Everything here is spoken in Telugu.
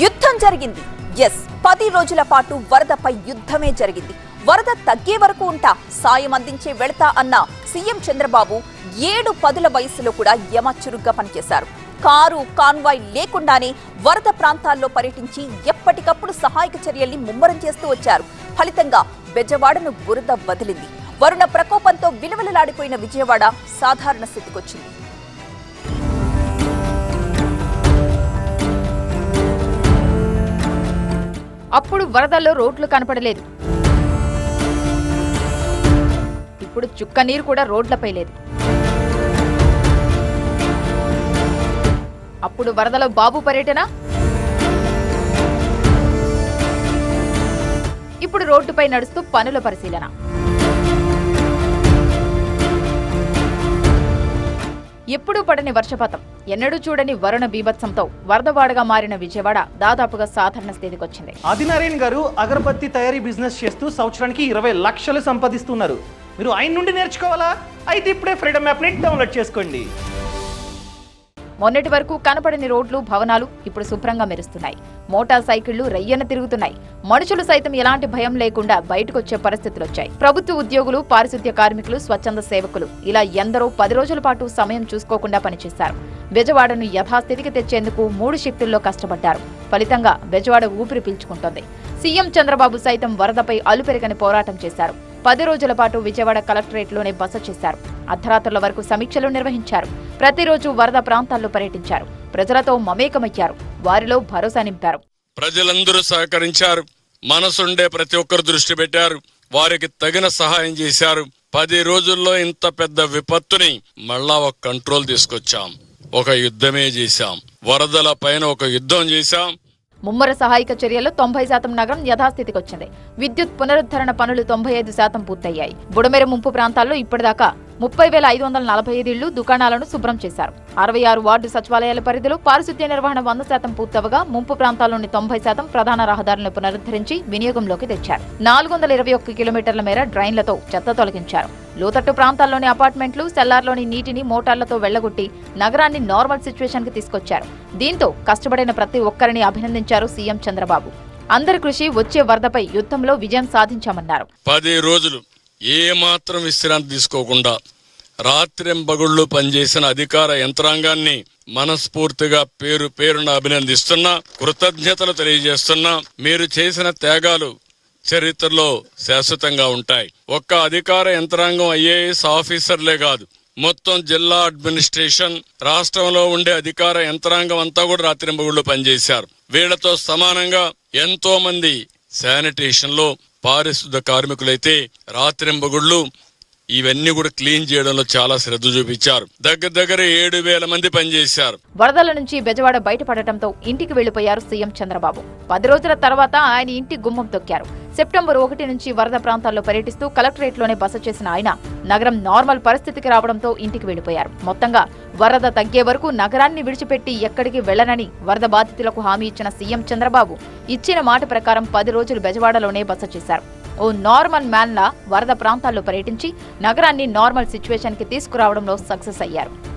యుద్ధం జరిగింది. ఎస్ పది రోజుల పాటు వరదపై యుద్ధమే జరిగింది. వరద తగ్గే వరకు ఉంటా సాయం అందించే వెళతా అన్న సీఎం చంద్రబాబు ఏడు పదుల వయసులో కూడా యమ చురుగ్గా పనిచేశారు. కారు కాన్వాయ్ లేకుండానే వరద ప్రాంతాల్లో పర్యటించి ఎప్పటికప్పుడు సహాయక చర్యల్ని ముమ్మరం చేస్తూ వచ్చారు. ఫలితంగా బెజవాడను బురద వదిలింది. వరుణ ప్రకోపంతో విలువలలాడిపోయిన విజయవాడ సాధారణ స్థితికొచ్చింది. అప్పుడు వరదల్లో రోడ్లు కనపడలేదు. ఇప్పుడు చుక్క నీరు కూడా రోడ్లపై లేదు. అప్పుడు వరదలో బాబు పర్యటన? ఇప్పుడు రోడ్డుపై నడుస్తూ పనుల పరిశీలన. ఎప్పుడూ పడని వర్షపాతం. ఎన్నడూ చూడని వరుణ బీభత్సంతో వరదవాడగా మారిన విజయవాడ దాదాపుగా సాధారణ స్థితికొచ్చింది ఆదినారాయణ గారు అగరబత్తి తయారీ బిజినెస్ చేస్తూ సంవత్సరానికి ఇరవై లక్షలు సంపాదిస్తున్నారు. మీరు ఆయన నుండి నేర్చుకోవాలా? అయితే ఇప్పుడే ఫ్రీడమ్ యాప్ని డౌన్లోడ్ చేసుకోండి. మొన్నటి వరకు కనపడని రోడ్లు భవనాలు ఇప్పుడు శుభ్రంగా మెరుస్తున్నాయి. మోటార్ సైకిళ్ళు రయ్యన తిరుగుతున్నాయి. మనుషులు సైతం ఎలాంటి భయం లేకుండా బయటకొచ్చే పరిస్థితులు వచ్చాయి ప్రభుత్వ ఉద్యోగులు పారిశుద్ధ్య కార్మికులు స్వచ్ఛంద సేవకులు ఇలా ఎందరో పది రోజుల పాటు సమయం చూసుకోకుండా పనిచేశారు. బెజవాడను యథాస్థితికి తెచ్చేందుకు మూడు షిఫ్టుల్లో కష్టపడ్డారు. ఫలితంగా బెజవాడ ఊపిరి పీల్చుకుంటోంది. సీఎం చంద్రబాబు సైతం వరదపై అలుపెరగని పోరాటం చేశారు. పది రోజుల పాటు విజయవాడ కలెక్టరేట్లోనే బస చేశారు. అర్ధరాత్రుల వరకు సమీక్షలు నిర్వహించారు. ప్రతిరోజు వరద ప్రాంతాల్లో పర్యటించారు. ప్రజలతో మమేకమయ్యారు. వారిలో భరోసా నింపారు. ప్రజలందరూ సహకరించారు. మనసుండే ప్రతి ఒక్కరు దృష్టి పెట్టారు. వారికి తగిన సహాయం చేశారు. పది రోజుల్లో ఇంత పెద్ద విపత్తుని మళ్ళా ఒక కంట్రోల్ తీసుకొచ్చాం. ఒక యుద్ధమే చేశాం. వరదల పైన ఒక యుద్ధం చేశాం. ముమ్మర సహాయక చర్యల్లో తొంభై శాతం నగరం యథాస్థితికి వచ్చింది విద్యుత్ పునరుద్ధరణ పనులు తొంభై ఐదు శాతం పూర్తయ్యాయి. బుడమేర ముంపు ప్రాంతాల్లో ఇప్పటిదాకా ముప్పై వేల ఐదు వందల నలభై ఐదు ఇళ్ళు దుకాణాలను శుభ్రం చేశారు. అరవై ఆరు వార్డు సచివాలయాల పరిధిలో పారిశుద్ధ్య నిర్వహణ వంద శాతం పూర్తవగా ముంపు ప్రాంతాల్లోని తొంభై శాతం ప్రధాన రహదారులను పునరుద్ధరించి వినియోగంలోకి తెచ్చారు. నాలుగు వందల ఇరవై ఒక్క కిలోమీటర్ల మేర డ్రైన్లతో చెత్త తొలగించారు. లోతట్టు ప్రాంతాల్లోని అపార్ట్మెంట్లు సెల్లార్లోని నీటిని మోటార్లతో వెళ్ళగొట్టి నగరాన్ని నార్మల్ సిచ్యువేషన్కి తీసుకొచ్చారు. దీంతో కష్టపడిన ప్రతి ఒక్కరిని అభినందించారు సీఎం చంద్రబాబు. అందరి కృషి వచ్చే వరదపై యుద్ధంలో విజయం సాధించామన్నారు. పది రోజులు ఏ మాత్రం విశ్రాంతి తీసుకోకుండా రాత్రింబగుళ్ళు పనిచేసిన అధికార యంత్రాంగాన్ని మనస్ఫూర్తిగా పేరు పేరున అభినందిస్తున్నా కృతజ్ఞతలు తెలియజేస్తున్నా మీరు చేసిన త్యాగాలు చరిత్రలో శాశ్వతంగా ఉంటాయి. ఒక్క అధికార యంత్రాంగం ఐఏఎస్ ఆఫీసర్లే కాదు మొత్తం జిల్లా అడ్మినిస్ట్రేషన్ రాష్ట్రంలో ఉండే అధికార యంత్రాంగం అంతా కూడా రాత్రింబగుళ్ళు పనిచేశారు. వీళ్ళతో సమానంగా ఎంతో మంది శానిటేషన్లో పారిశుద్ధ కార్మికులైతే రాత్రింబగుళ్ళు ఇవన్నీ కూడా క్లీన్ చేయడంలో చాలా శ్రద్ధ చూపించారు. దగ్గర దగ్గర ఏడు వేల మంది పనిచేశారు. వరదల నుంచి బెజవాడ బయటపడటంతో ఇంటికి వెళ్ళిపోయారు సీఎం చంద్రబాబు. పది రోజుల తర్వాత ఆయన ఇంటి గుమ్మం తొక్కారు. సెప్టెంబర్ ఒకటి నుంచి వరద ప్రాంతాల్లో పర్యటిస్తూ కలెక్టరేట్లోనే బస చేసిన ఆయన నగరం నార్మల్ పరిస్థితికి రావడంతో ఇంటికి వెళ్ళిపోయారు మొత్తంగా వరద తగ్గే వరకు నగరాన్ని విడిచిపెట్టి ఎక్కడికి వెళ్ళనని వరద బాధితులకు హామీ ఇచ్చిన సీఎం చంద్రబాబు ఇచ్చిన మాట ప్రకారం పది రోజులు బెజవాడలోనే బస చేశారు. ఓ నార్మల్ మ్యాన్ల వరద ప్రాంతాల్లో పర్యటించి నగరాన్ని నార్మల్ సిచ్యువేషన్కి తీసుకురావడంలో సక్సెస్ అయ్యారు.